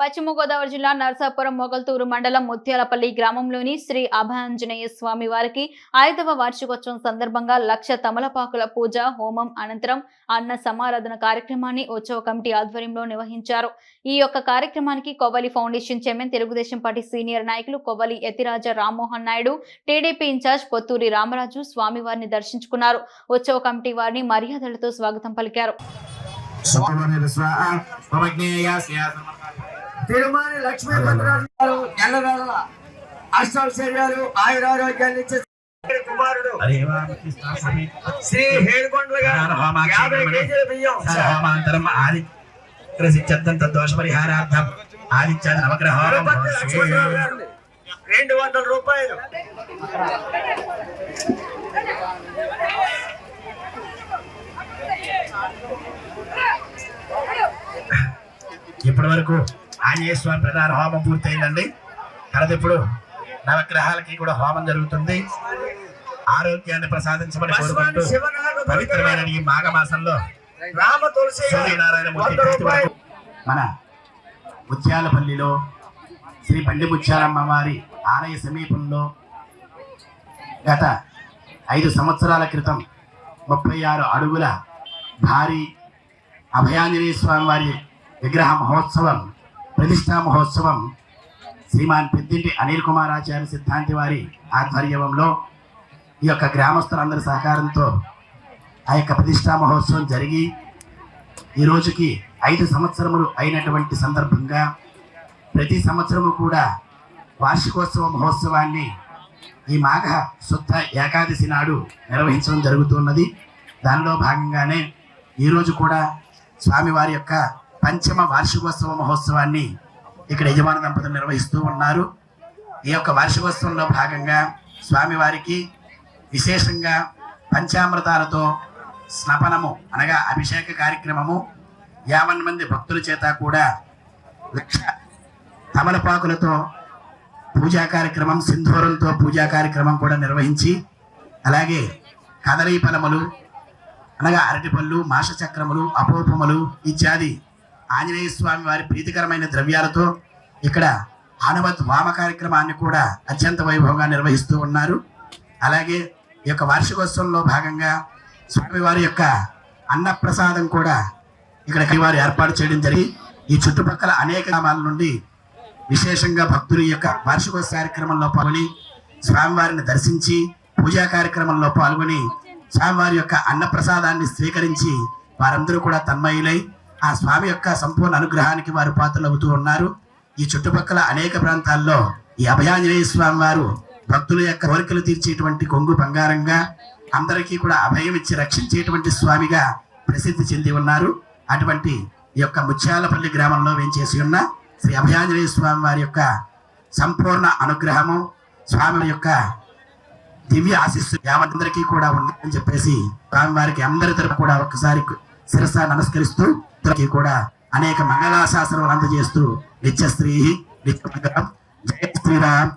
పశ్చిమ గోదావరి జిల్లా నర్సాపురం మొగల్తూరు మండలం ముత్యాలపల్లి గ్రామంలోని శ్రీ అభయాంజనేయ స్వామి వారికి ఐదవ వార్షికోత్సవం సందర్భంగా లక్ష తమలపాకుల పూజ హోమం అనంతరం అన్న సమారాధన కార్యక్రమాన్ని ఉత్సవ కమిటీ ఆధ్వర్యంలో నిర్వహించారు ఈ యొక్క కార్యక్రమానికి Kovvali foundation chairman Telugu Desam party senior నాయకులు కొవ్వలి యతిరాజ రామ్మోహన్ నాయుడు టీడీపీ ఇన్ఛార్జ్ పొత్తూరి రామరాజు స్వామివారిని దర్శించుకున్నారు ఉత్సవ కమిటీ వారిని మర్యాదలతో స్వాగతం పలికారు తిరుమల లక్ష్మీ భద్రాజు గారు ఎల్లవేళ అష్టైశ్వర్యాలు ఆయురారోగ్యాన్ని ఇచ్చే కుమారుడు. శ్రీ హేడుకొండల గారు యాభై కేజీల బియ్యం. హోమాంతరం ఆది తద్దోష పరిహారార్థం ఆదిత్యాది నవగ్రహం. తిరుపతి లక్ష్మణరావు గారిని రెండు వందల రూపాయలు. ఇప్పటి వరకు ఆంజనేయ స్వామి ప్రధాన హోమం పూర్తయిందండి. తర్వాత ఇప్పుడు నవగ్రహాలకి కూడా హోమం జరుగుతుంది. ఆరోగ్యాన్ని ప్రసాదించమని కోరుకుంటూ పవిత్రమైన ఈ మాఘమాసంలో రామ తులసి గారు సూర్యనారాయణ మూర్తి మన ముత్యాలపల్లిలో శ్రీ బండి ముత్యాలమ్మ వారి ఆలయ సమీపంలో గత ఐదు సంవత్సరాల క్రితం ముప్పై ఆరు అడుగుల భారీ అభయాంజనేయ స్వామి వారి విగ్రహ మహోత్సవం ప్రతిష్టా మహోత్సవం శ్రీమాన్ పెద్దింటి అనిల్ కుమార్ ఆచార్య సిద్ధాంతి వారి ఆధ్వర్యంలో ఈ యొక్క గ్రామస్తులందరి సహకారంతో ఆ యొక్క ప్రతిష్టా మహోత్సవం జరిగి ఈ రోజుకి ఐదు సంవత్సరములు అయినటువంటి సందర్భంగా ప్రతి సంవత్సరము కూడా వార్షికోత్సవ మహోత్సవాన్ని ఈ మాఘ శుద్ధ ఏకాదశి నాడు నిర్వహించడం జరుగుతున్నది. దానిలో భాగంగానే ఈరోజు కూడా స్వామివారి యొక్క పంచమ వార్షికోత్సవ మహోత్సవాన్ని ఇక్కడ యజమాన దంపతులు నిర్వహిస్తూ ఉన్నారు. ఈ యొక్క వార్షికోత్సవంలో భాగంగా స్వామివారికి విశేషంగా పంచామృతాలతో స్నపనము అనగా అభిషేక కార్యక్రమము యావన్ మంది భక్తుల చేత కూడా లక్ష తమలపాకులతో పూజా కార్యక్రమం సింధూరంతో పూజా కార్యక్రమం కూడా నిర్వహించి అలాగే కదలీ ఫలములు అనగా అరటిపళ్ళు మాషచక్రములు అపోపములు ఇత్యాది ఆంజనేయ స్వామి వారి ప్రీతికరమైన ద్రవ్యాలతో ఇక్కడ హనుమత్ వామ కార్యక్రమాన్ని కూడా అత్యంత వైభవంగా నిర్వహిస్తూ ఉన్నారు. అలాగే ఈ యొక్క వార్షికోత్సవంలో భాగంగా స్వామివారి యొక్క అన్నప్రసాదం కూడా ఇక్కడ వారు ఏర్పాటు చేయడం జరిగి ఈ చుట్టుపక్కల అనేక గ్రామాల నుండి విశేషంగా భక్తులు యొక్క వార్షికోత్సవ కార్యక్రమంలో పాల్గొని స్వామివారిని దర్శించి పూజా కార్యక్రమంలో పాల్గొని స్వామివారి యొక్క అన్నప్రసాదాన్ని స్వీకరించి వారందరూ కూడా తన్మయులై ఆ స్వామి యొక్క సంపూర్ణ అనుగ్రహానికి వారు పాత్రలవుతూ ఉన్నారు. ఈ చుట్టుపక్కల అనేక ప్రాంతాల్లో ఈ అభయాంజనేయ స్వామి వారు భక్తుల యొక్క కోరికలు తీర్చేటువంటి కొంగు బంగారంగా అందరికీ కూడా అభయం ఇచ్చి రక్షించేటువంటి స్వామిగా ప్రసిద్ధి చెంది ఉన్నారు. అటువంటి ఈ యొక్క ముత్యాలపల్లి గ్రామంలో వేంచేసి ఉన్న శ్రీ అభయాంజనేయ స్వామి వారి యొక్క సంపూర్ణ అనుగ్రహము స్వామి యొక్క దివ్య ఆశీస్సు యావతందరికీ కూడా ఉందని చెప్పేసి స్వామి వారికి అందరి తరపు కూడా ఒక్కసారి శిరస నమస్కరిస్తూ కూడా అనేక మంగళాశాసనం అందజేస్తూ నిత్య స్త్రీ నిత్య జయ శ్రీరామ్.